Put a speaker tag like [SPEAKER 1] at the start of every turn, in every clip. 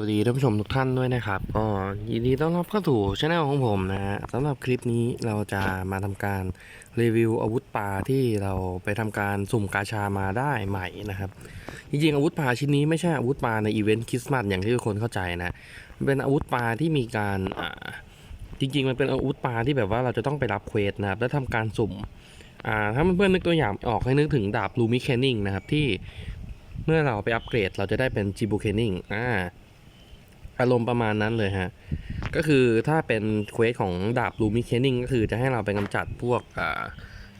[SPEAKER 1] วัสดีท่านผู้ชมทุกท่านด้วยนะครับก็ยินดีต้อนรับเข้าสู่ช anel ของผมนะฮะสำหรับคลิปนี้เราจะมาทำการรีวิวอาวุธปลาที่เราไปทำการสุ่มกาชามาได้ใหม่นะครับจริงๆอาวุธปลาชิ้นนี้ไม่ใช่อาวุธปลาในอีเวนต์คริสต์มาสอย่างที่ทุกคนเข้าใจนะเป็นอาวุธปลาที่มีการอ่าจริง ๆ มันเป็นอาวุธปลาที่แบบว่าเราจะต้องไปรับเควสนะครับแล้วทำการสุ่มอ่าถ้าเพื่อนๆนึกตัวอย่างออกให้นึกถึงดาบลูมิแคนนิงนะครับที่เมื่อเราไปอัปเกรดเราจะได้เป็นจิบูเคนนิงอ่า อารมณ์ประมาณนั้นเลยฮะ ก็คือถ้าเป็นเควสของดาบลูมิเคนนิงก็คือจะให้เราไปกำจัดพวกอ่า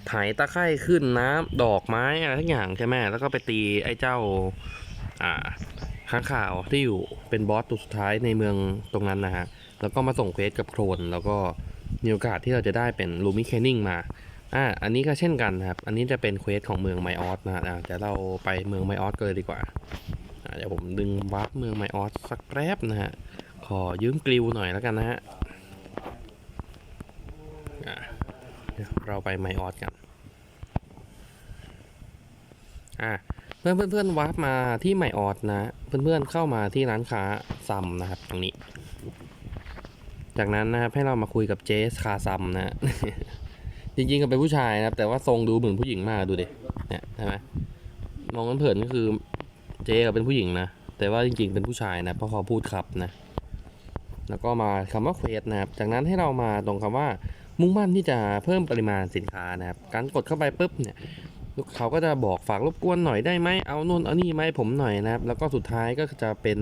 [SPEAKER 1] ไถตะไคร่ขึ้นน้ำดอกไม้อะไรทั้งอย่างใช่ไหมแล้วก็ไปตีไอ้เจ้าอ่าข้างข่าวที่อยู่เป็นบอสตัวสุดท้ายในเมืองตรงนั้นนะฮะ แล้วก็มาส่งเควสกับโครนแล้วก็มีโอกาสที่เราจะได้เป็นลูมิเคนนิงมาอ่าอันนี้ก็เช่นกันครับ อันนี้จะเป็นเควสของเมืองไมออสนะฮะอ่เดี๋ยวเราไปเมืองไมออสกันเลยดีกว่า เดี๋ยวผมดึงวับเมืองไมออสสักแป๊บนะฮะ ขอยืมกลิวหน่อยแล้วกันนะฮะเราไปไมออสกัน อะเพื่อนเพื่อนวาร์ปมาที่ไมออสนะ เพื่อนเพื่อนเข้ามาที่ร้านค้าซัมนะครับตรงนี้ จากนั้นนะครับให้เรามาคุยกับเจสคาซัมนะ จริงๆก็เป็นผู้ชายนะครับ แต่ว่าทรงดูเหมือนผู้หญิงมากดูดิเนี่ยใช่ไหมมองกันเผินก็คือ เจก็เป็นผู้หญิงนะ แต่ว่าจริงๆเป็นผู้ชายนะเพราะเขาพูดครับนะแล้วก็มาคำว่าเควสนะครับ จากนั้นให้เรามาตรงคำว่า มุ่งมั่นที่จะเพิ่มปริมาณสินค้านะครับ การกดเข้าไปปุ๊บเนี่ยเขาก็จะบอกฝากรบกวนหน่อยได้ไหมเอาโน่นเอานี่ไหมผมหน่อยนะครับ แล้วก็สุดท้ายก็จะเป็น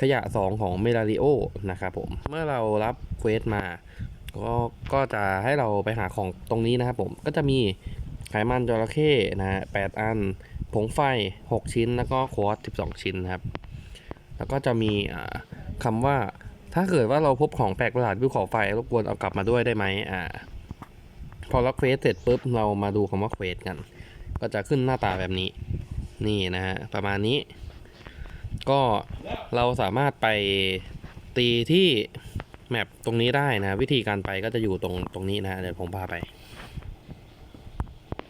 [SPEAKER 1] ขยะ 2 ของเมลาริโอนะครับผม เมื่อเรารับเควสมา ก็ก็จะให้เราไปหาของตรงนี้นะครับผม ก็จะมีไขมันจระเข้นะฮะแปดอัน ผงไฟ 6 ชิ้น แล้วก็ควอต12 ชิ้นครับ แล้วก็จะมีอ่าคำว่าถ้าเกิดว่าเราพบของแปลกประหลาดวิวขอไฟรบกวนเอากลับมาด้วยได้ไหมอ่า พอเราเควสเสร็จปุ๊บเรามาดูคำว่าเควสกัน ก็จะขึ้นหน้าตาแบบนี้ นี่นะฮะประมาณนี้ ก็เราสามารถไปตีที่แมปตรงนี้ได้นะ วิธีการไปก็จะอยู่ตรงตรงนี้นะเดี๋ยวผมพาไป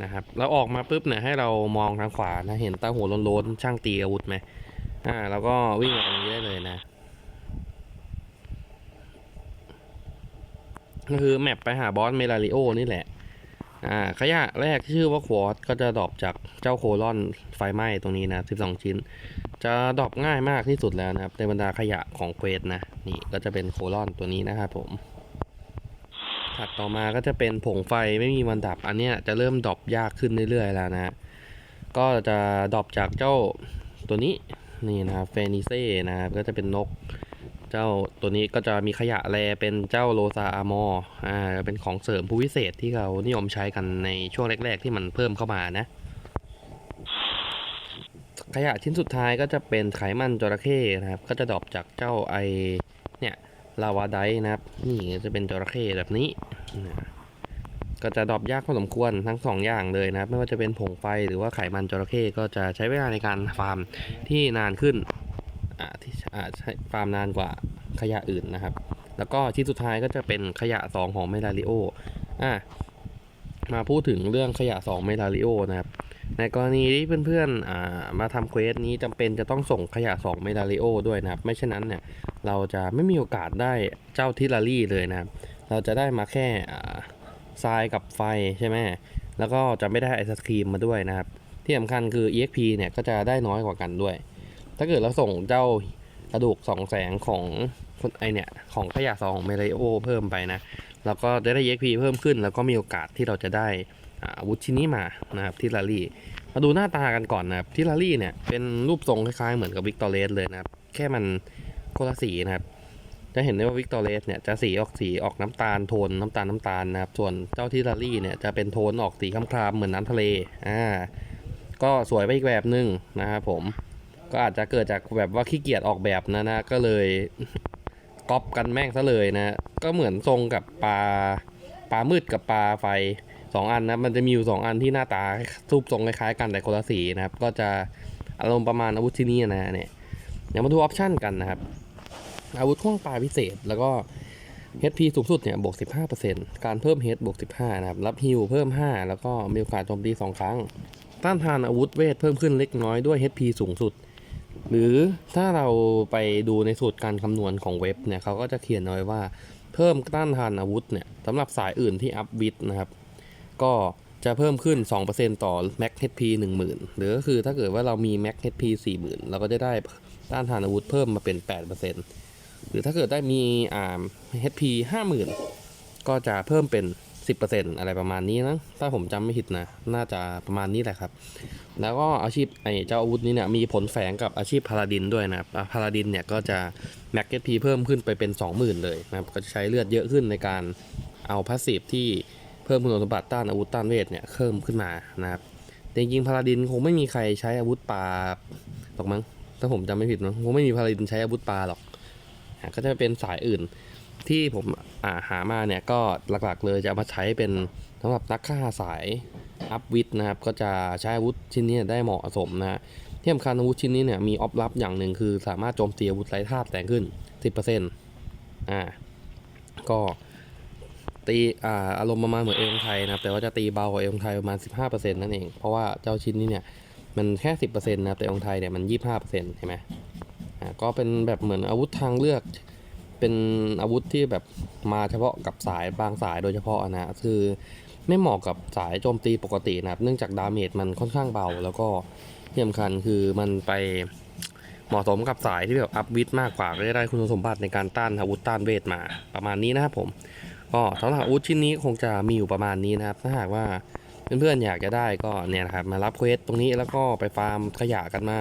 [SPEAKER 1] นะครับแล้วออกมาปุ๊บเนี่ยให้เรามองทางขวานะเห็นตาหัวโล้นๆช่างตีอาวุธไหมอ่าแล้วก็วิ่งมาตรงนี้ได้เลยนะก็คือแมปไปหาบอสเมลาริโอนี่แหละ อ่าขยะแรกที่ชื่อว่าควอตก็จะดรอปจากเจ้าโคลอนไฟไหม้ตรงนี้นะ12 ชิ้น จะดรอปง่ายมากที่สุดแล้วนะครับในบรรดาขยะของเควสนะ นี่ก็จะเป็นโคลอนตัวนี้นะครับผม ถัดต่อมาก็จะเป็นผงไฟไม่มีวันดับ อันนี้จะเริ่มดรอปยากขึ้นเรื่อยๆแล้วนะก็จะดรอปจากเจ้าตัวนี้นี่นะครับเฟนิเซ่นะครับก็จะเป็นนก เจ้าตัวนี้ก็จะมีขยะแรเป็นเจ้าโลซาอามออ่าเป็นของเสริมผู้วิเศษที่เรานิยมใช้กันในช่วงแรก ๆ ที่มันเพิ่มเข้ามานะขยะชิ้นสุดท้ายก็จะเป็นไขมันจระเข้นะครับ ก็จะดรอปจากเจ้าไอเนี่ย ลาวาไดนะครับ นี่จะเป็นจระเข้แบบนี้นะก็จะดรอปยากพอสมควรทั้งสองอย่างเลยนะครับ ไม่ว่าจะเป็นผงไฟหรือว่าไขมันจระเข้ก็จะใช้เวลาในการฟาร์มที่นานขึ้นอ่าที่อ่าใช้ฟาร์มนานกว่าขยะอื่นนะครับ แล้วก็ชิ้นสุดท้ายก็จะเป็นขยะ 2 ของเมลาริโออะมาพูดถึงเรื่องขยะ 2 เมลาริโอนะครับ ในกรณีที่เพื่อนๆอ่ามาทำเควสนี้จำเป็นจะต้องส่งขยะ 2 เมดาริโอด้วยนะครับ ไม่เช่นนั้นเนี่ย เราจะไม่มีโอกาสได้เจ้าทิลารี่เลยนะครับ เราจะได้มาแค่ทรายกับไฟใช่ไหมแล้วก็จะไม่ได้ไอศครีมมาด้วยนะครับ ที่สำคัญคือ EXP เนี่ยก็จะได้น้อยกว่ากันด้วย ถ้าเกิดเราส่งเจ้ากระดูกสองแสงของคนไอเนี่ยของขยะสองของเมดาริโอเพิ่มไปนะแล้วก็จะได้ EXP เพิ่มขึ้น แล้วก็มีโอกาสที่เราจะได้อาอาวุธชิ้นนี้มานะครับทิลารี่มาดูหน้าตากันก่อนนะครับทิลารี่เนี่ยเป็นรูปทรงคล้ายๆเหมือนกับวิกตอเรสเลยนะครับ แค่มัน คนละสีนะครับ จะเห็นได้ว่าวิกตอเรสเนี่ยจะสีออกสีออกน้ำตาลโทนน้ำตาลน้ำตาลนะครับ ส่วนเจ้าทิลารี่เนี่ยจะเป็นโทนออกสีคล้ำๆเหมือนน้ำทะเลอ่าก็สวยไปอีกแบบหนึ่งนะครับผมก็อาจจะเกิดจากแบบว่าขี้เกียจออกแบบนะนะก็เลยก๊อปกันแม่งซะเลยนะก็เหมือนทรงกับปลาปลามืดกับปลาไฟสองอันนะมันจะมีอยู่สองอันที่หน้าตารูปทรงคล้ายๆกันแต่คนละสีนะครับ ก็จะอารมณ์ประมาณอาวุธที่นี่นะเนี่ยเดี๋ยวมาดูออปชั่นกันนะครับ อาวุธคว้างปลาพิเศษ แล้วก็ HP สูงสุดเนี่ยบวก 15%การเพิ่ม H บวก 15 นะครับ รับฮิลเพิ่ม 5 แล้วก็มีโอกาสโจมตี 2 ครั้ง ต้านทานอาวุธเวทเพิ่มขึ้นเล็กน้อยด้วย HP สูงสุด หรือถ้าเราไปดูในสูตรการคำนวณของเว็บเนี่ยเขาก็จะเขียนเอาไว้ว่าเพิ่มต้านทานอาวุธเนี่ยสำหรับสายอื่นที่อัพวิดนะครับ ก็จะเพิ่มขึ้น 2%ต่อ Max HP 10,000 หรือก็คือถ้าเกิดว่าเรามี Max HP 40,000 เราก็จะได้ต้านทานอาวุธเพิ่มมาเป็น 8% หรือถ้าเกิดได้มีอ่า HP 50,000 ก็จะเพิ่มเป็น 10%อะไรประมาณนี้นะถ้าผมจำไม่ผิดนะ น่าจะประมาณนี้แหละครับ แล้วก็อาชีพไอ้เจ้าอาวุธนี้เนี่ยมีผลแฝงกับอาชีพพาราดินด้วยนะครับพาราดินเนี่ยก็จะ Max HP เพิ่มขึ้นไปเป็น 20,000 เลยนะครับ ก็จะใช้เลือดเยอะขึ้นในการเอาพาสซีฟที่เพิ่มคุณสมบัติต้านอาวุธต้านเวทเนี่ยเพิ่มขึ้นมานะครับแต่จริงๆพาราดินคงไม่มีใครใช้อาวุธปลาหรอกมั้งถ้าผมจำไม่ผิดนะคงไม่มีพาราดินใช้อาวุธปลาหรอก ก็จะเป็นสายอื่นที่ผมาหามาเนี่ยก็หลักๆเลยจะเอามาใช้เป็นสำหรับนักฆ่าสายอัพวิทนะครับ ก็จะใช้อาวุธชิ้นนี้ได้เหมาะสมนะที่สำคัญอาวุธชิ้นนี้เนี่ยมีออฟลับอย่างหนึ่งคือสามารถโจมตีอาวุธไร้ธาตุแรงขึ้น 10%อ่าก็ตีอ่าอารมณ์ประมาณเหมือนเอลไทยนะแต่ว่าจะตีเบากว่าเอลไทยประมาณ 15%นั่นเอง เพราะว่าเจ้าชิ้นนี้เนี่ยมันแค่ 10%นะครับแต่เอลไทยเนี่ยมัน 25%เห็นไหม ก็เป็นแบบเหมือนอาวุธทางเลือกเป็นอาวุธที่แบบมาเฉพาะกับสายบางสายโดยเฉพาะนะคือไม่เหมาะกับสายโจมตีปกตินะครับ เนื่องจากดาเมจมันค่อนข้างเบา แล้วก็ที่สำคัญคือมันไปเหมาะสมกับสายที่แบบอัพวิทมากกว่าก็จะได้คุณสมบัติในการต้านอาวุธต้านเวทมาประมาณนี้นะครับผมก็สำหรับอาวุธชิ้นนี้คงจะมีอยู่ประมาณนี้นะครับถ้าหากว่า เพื่อนๆอยากจะได้ก็เนี่ยนะครับมารับเควสตรงนี้แล้วก็ไปฟาร์มขยะกันมา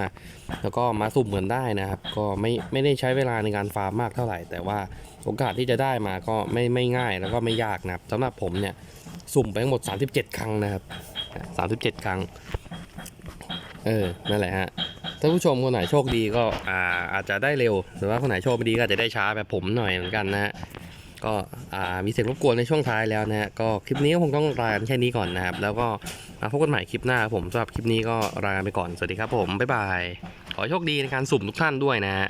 [SPEAKER 1] แล้วก็มาสุ่มเหมือนได้นะครับ ก็ไม่ไม่ได้ใช้เวลาในการฟาร์มมากเท่าไหร่ แต่ว่าโอกาสที่จะได้มาก็ไม่ไม่ง่ายแล้วก็ไม่ยากนะครับสำหรับผมเนี่ยสุ่มไปทั้งหมด 37 ครั้งนะครับ 37 ครั้ง เออ นั่นแหละฮะ ถ้าผู้ชมคนไหนโชคดีก็อ่าอาจจะได้เร็ว หรือว่าคนไหนโชคไม่ดีก็อาจจะได้ช้าแบบผมหน่อยเหมือนกันนะฮะ ก็มีเสียงรบกวนในช่วงท้ายแล้วนะฮะก็คลิปนี้ก็คงต้องลากันแค่นี้ก่อนนะครับ แล้วก็มาพบกันใหม่คลิปหน้าครับผมสำหรับคลิปนี้ก็ลากันไปก่อนสวัสดีครับผมบ๊ายบายขอโชคดีในการสุ่มทุกท่านด้วยนะฮะ